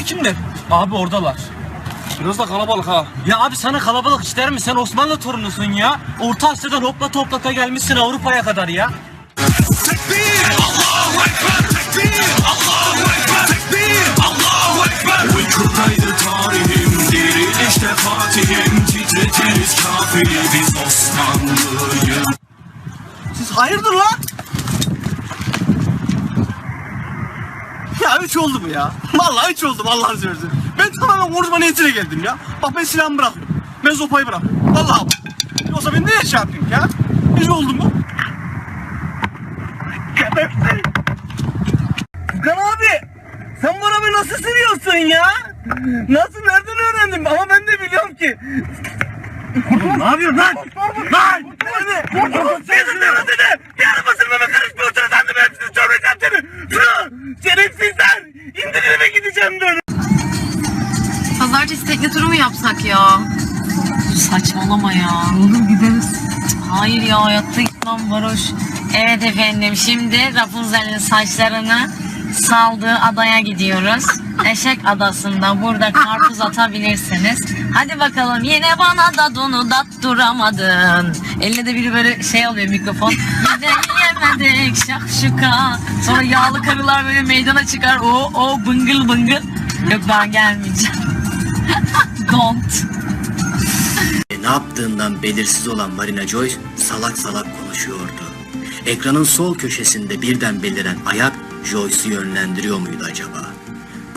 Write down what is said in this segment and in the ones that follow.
Osman'la kimler? Abi oradalar. Biraz da kalabalık ha. Ya abi sana kalabalık ister mi? Sen Osmanlı torunusun ya. Orta Asya'dan hopla toplata gelmişsin Avrupa'ya kadar ya. Uykudaydı tarihim Dirilişte fatihim Titretiriz kafiri Biz Osmanlıyız Siz hayırdır lan? Ya üç oldu mu ya? Vallahi üç oldu vallahi seversen. Ben tamamen konuşma niyetiyle geldim ya. Bak ben silahımı bırakıyorum. Ben sopayı bırakıyorum. Vallahi. Yoksa ben ne şey yapayım ya? Üç oldu mu? Gebersin. Furkan abi. Sen bu arabayı nasıl sürüyorsun ya? Nasıl nereden öğrendin? Ama ben de biliyorum ki. ne yapıyorsun lan? Lan! Bir araba sürmeme karışmıyorsun ben çömeceğim seni! Şerefsizler! İndirime gideceğim böyle! Pazartesi tekne turu mu yapsak ya? Saçmalama ya. Olur gideriz. Hayır ya hayatta gitmem varoş. Evet efendim şimdi Rapunzel'in saçlarını saldığı adaya gidiyoruz. Eşek adasında burada karpuz atabilirsiniz. Hadi bakalım yine bana da donu datturamadın. Eline de biri böyle şey alıyor mikrofon. Yine yemedik şakşuka. Sonra yağlı karılar böyle meydana çıkar. O o bıngıl bıngıl. Yok ben gelmeyeceğim. Don't. Ne yaptığından belirsiz olan Marina Joyce salak salak konuşuyordu. Ekranın sol köşesinde birden beliren ayak Joyce'u yönlendiriyor muydu acaba?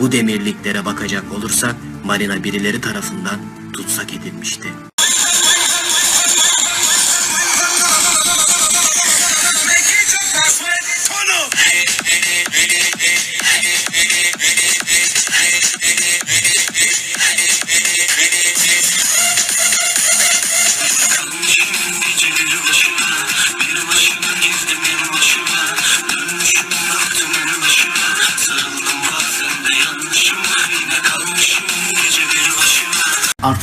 Bu demirliklere bakacak olursak Marina birileri tarafından tutsak edilmişti.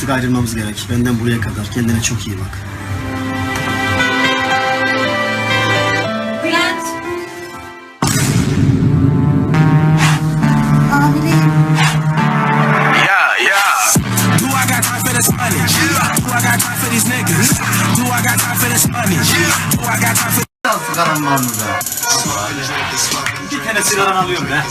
Artık ayrılmamız gerek. Benden buraya kadar. Kendine çok iyi bak. Bülent. Yeah, yeah Do I got time for this money? Do I got time for these niggas? Do I got time for this money? Do I got time for Sigaram var mı be? Bir tane sigaran alıyorum be.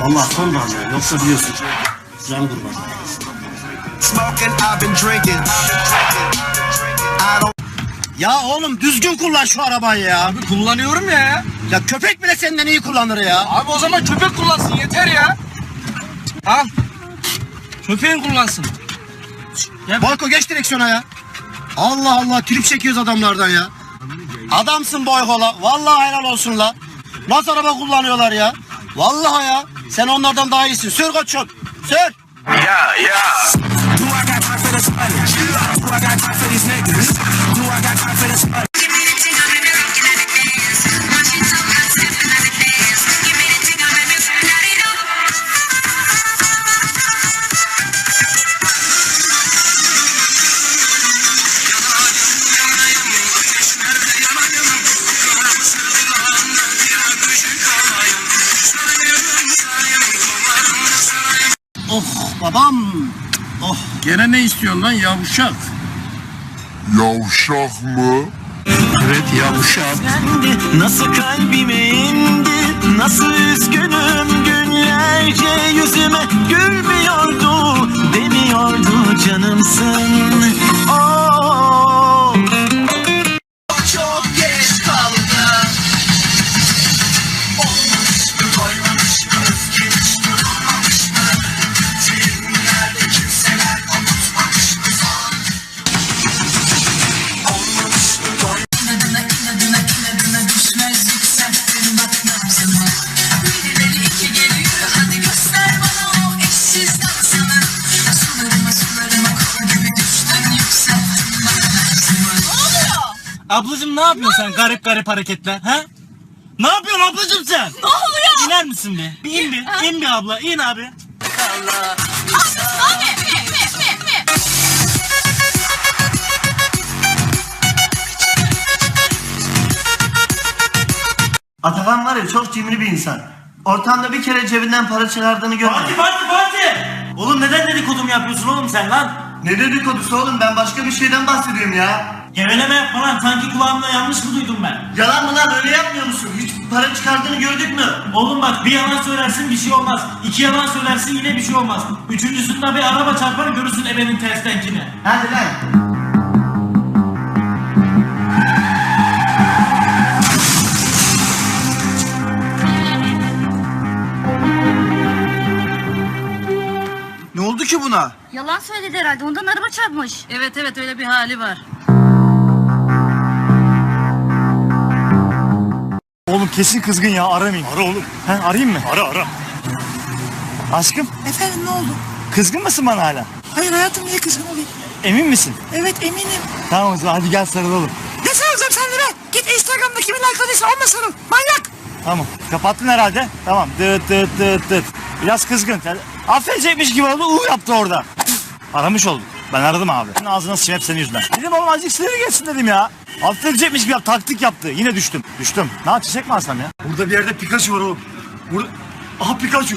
Vallahi son damla. Yoksa biliyorsun. Can kurban. Smoking, I've been drinking. I don't Ya oğlum düzgün kullan şu arabayı ya. Abi kullanıyorum ya. Ya köpek bile senden iyi kullanır ya. Abi o zaman köpek kullansın yeter ya. Al. Köpeğin kullansın. Boyko geç direksiyona ya. Allah Allah trip çekiyoruz adamlardan ya. Adamsın Boyko'la. Vallahi helal olsun la. Nasıl araba kullanıyorlar ya? Vallahi ya. Sen onlardan daha iyisin. Sür koçum. Sür. Yeah, yeah. Ne istiyorsun lan yavuşak? Yavşak mı? Evet yavuşak. Nasıl kalbime indi Nasıl üzgünüm günlerce Yüzüme gülmüyordu Demiyordu canımsın Oh Ablacım ne yapıyorsun sen garip garip hareketler? Ha? Ne yapıyorsun ablacım sen? Ne oluyor? İner misin bir? Bir in bir. İn bir abla. İn abi. Abi. Atakan var ya çok cimri bir insan. Ortamda bir kere cebinden para çıkardığını görmedim. Fatih Fatih Fatih! Oğlum neden dedikodumu yapıyorsun oğlum sen lan? Ne dedikodusu oğlum ben başka bir şeyden bahsediyorum ya. Geveleme yapma lan sanki kulağımda yanlış mı duydum ben? Yalan mı lan öyle yapmıyor musun? Hiç para çıkardığını gördük mü? Oğlum bak bir yalan söylersin bir şey olmaz. İki yalan söylersin yine bir şey olmaz. Üçüncüsünde bir araba çarpar görürsün ebenin terstenkini. Hadi lan. Ki buna? Yalan söyledi herhalde. Ondan araba çarpmış. Evet evet öyle bir hali var. Oğlum kesin kızgın ya aramayayım. Ara oğlum. He arayayım mı? Ara ara. Aşkım Efendim ne oldu? kızgın mısın bana hala? Hayır hayatım niye kızgın olayım? Emin misin? Evet eminim. Tamam o zaman hadi gel sarılalım. Ne sarılacağım sen de be? Git Instagram'da kimin arkadaşıysa onunla sarıl. Manyak. Tamam kapattın herhalde. Tamam dıt dıt dıt dıt. Biraz kızgın. Affedecekmiş gibi oldu u yaptı orada. Aramış oldum. Ben aradım abi. Ağzına sıçayım hep senin yüzünden. Dedim oğlum azıcık siniri geçsin dedim ya. Affedecekmiş gibi yap, taktik yaptı. Yine düştüm. Düştüm. Ne çiçek mi alsam ya? Burada bir yerde Pikachu var oğlum. Burada... Aha Pikachu.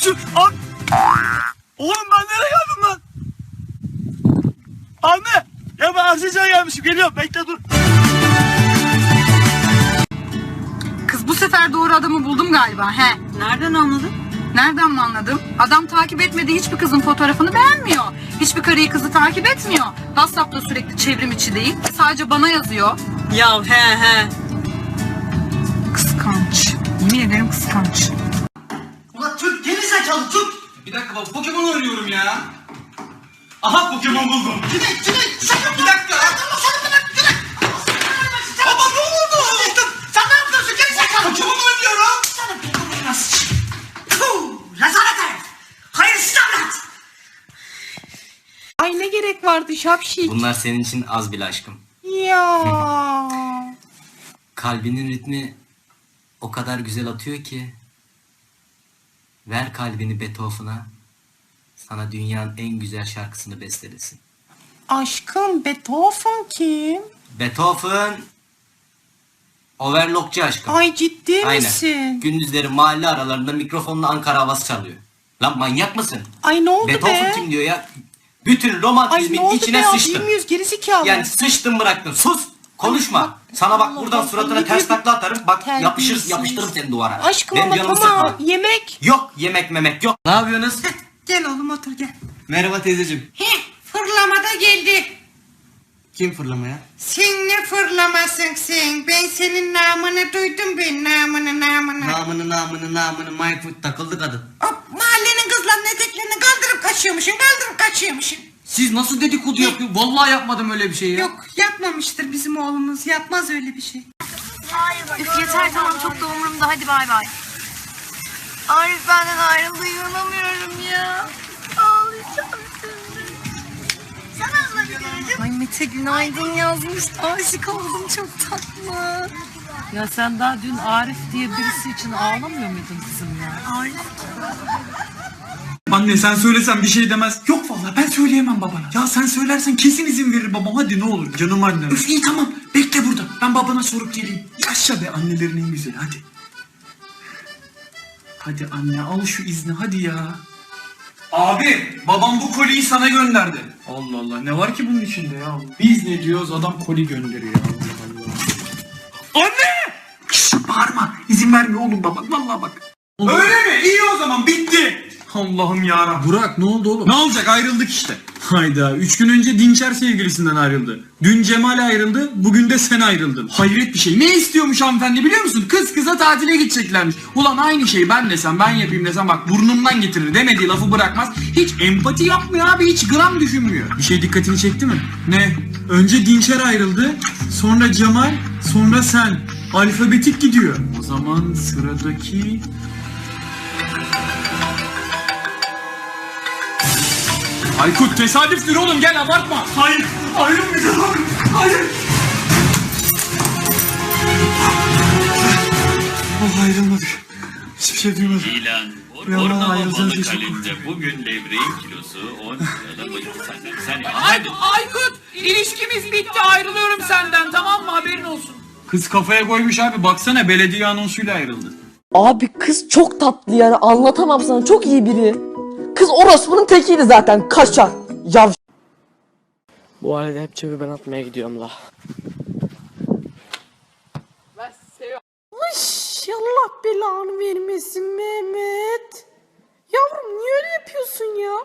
Pikachu. Abi... Oğlum ben nereye geldim lan? Anne. Ya ben Azize'ye gelmişim. Geliyorum bekle dur. Kız bu sefer doğru adamı buldum galiba he. Nereden anladın? Nereden mi anladım? Adam takip etmediği hiçbir kızın fotoğrafını beğenmiyor. Hiçbir karıyı kızı takip etmiyor. WhatsApp'ta sürekli çevrim içi değil. Sadece bana yazıyor. Ya he he. Kıskanç. Yemin ederim kıskanç. Ulan Türk geri zekalı Türk. Bir dakika bak Pokemon arıyorum ya. Aha Pokemon buldum. Cüneyt Cüneyt sakın. Bir dakika. Baba ne oldu? Sen ne yapıyorsun geri zekalı? Pokemon oynuyorum. Rezalet herif. Hayırsız. Ay ne gerek vardı şapşik. Bunlar senin için az bile aşkım. Ya. Kalbinin ritmi o kadar güzel atıyor ki. Ver kalbini Beethoven'a. Sana dünyanın en güzel şarkısını bestelesin. Aşkım Beethoven kim? Beethoven overlockçu aşkım. Ay ciddi Aynen. Gündüzleri mahalle aralarında mikrofonla Ankara havası çalıyor. Lan manyak mısın? Ay ne oldu Beethoven kim diyor ya? Bütün romantizmin içine sıçtın. gerizekalı. Yani sıçtın bıraktın. Sus. Konuşma. Sana bak buradan suratına ters takla atarım. Bak yapışır yapıştırırım seni duvara. Aşkım Benim ama canımı tamam sıkma. yemek. Yok yemek memek yok. Ne yapıyorsunuz? Gel oğlum otur gel. Merhaba teyzeciğim. Heh fırlamada geldi. Kim fırlamaya? Sen ne fırlamasın sen? Ben senin namını duydum ben namını namını. Namını namını namını Mayfoot takıldı kadın. Hop mahallenin kızlarının eteklerini kaldırıp kaçıyormuşsun kaldırıp kaçıyormuşsun. Siz nasıl dedikodu yapıyorsun? Vallahi yapmadım öyle bir şey ya. Yok yapmamıştır bizim oğlumuz yapmaz öyle bir şey. Üf yeter tamam çok da umurumda. Hadi bay bay. Arif benden ayrıldı. Inanamıyorum ya. Ağlayacağım şimdi. Abla bir göreceğim. Ay Mete günaydın yazmış. Aşık oldum çok tatlı. Ya sen daha dün Arif diye birisi için ağlamıyor muydun kızım ya? Anne sen söylesen bir şey demez. Yok ben söyleyemem babana. Ya sen söylersen kesin izin verir babam. Hadi ne olur canım annem. Üf iyi tamam. Bekle burada. Ben babana sorup geleyim. Yaşa be annelerin en güzeli hadi. Hadi anne al şu izni hadi ya. Abi babam bu koliyi sana gönderdi. Allah Allah ne var ki bunun içinde ya? Biz ne diyoruz adam koli gönderiyor. Allah Allah. Anne! Şş, bağırma. İzin vermiyor oğlum baba. Vallahi bak. Öyle mi? İyi o zaman bitti. Allah'ım ya. Burak ne oldu oğlum? Ne olacak ayrıldık işte. Hayda 3 gün önce Dinçer sevgilisinden ayrıldı. Dün Cemal ayrıldı, bugün de sen ayrıldın. Hayret bir şey. Ne istiyormuş hanımefendi biliyor musun? Kız kıza tatile gideceklermiş. Ulan aynı şey ben desem ben yapayım desem bak burnumdan getirir demediği lafı bırakmaz. Hiç empati yapmıyor abi hiç gram düşünmüyor. Bir şey dikkatini çekti mi? Ne? Önce Dinçer ayrıldı, sonra Cemal, sonra sen. Alfabetik gidiyor. O zaman sıradaki... Aykut tesadüftür oğlum gel abartma. Hayır Ayrılmayacağız abi. Hayır. Allah ayrılmadık. Hiçbir şey duymadım. İlan. Bornova balık çok halinde bugün levreğin kilosu 10 lirada bayıldı senden. Sen hadi. Aykut ilişkimiz bitti ayrılıyorum senden tamam mı haberin olsun. Kız kafaya koymuş abi baksana belediye anonsuyla ayrıldı. Abi kız çok tatlı yani anlatamam sana çok iyi biri. Kız orospunun tekiydi zaten kaşar. Yav. Bu arada hep çöpü ben atmaya gidiyorum la. Allah belanı vermesin Mehmet. Yavrum niye öyle yapıyorsun ya?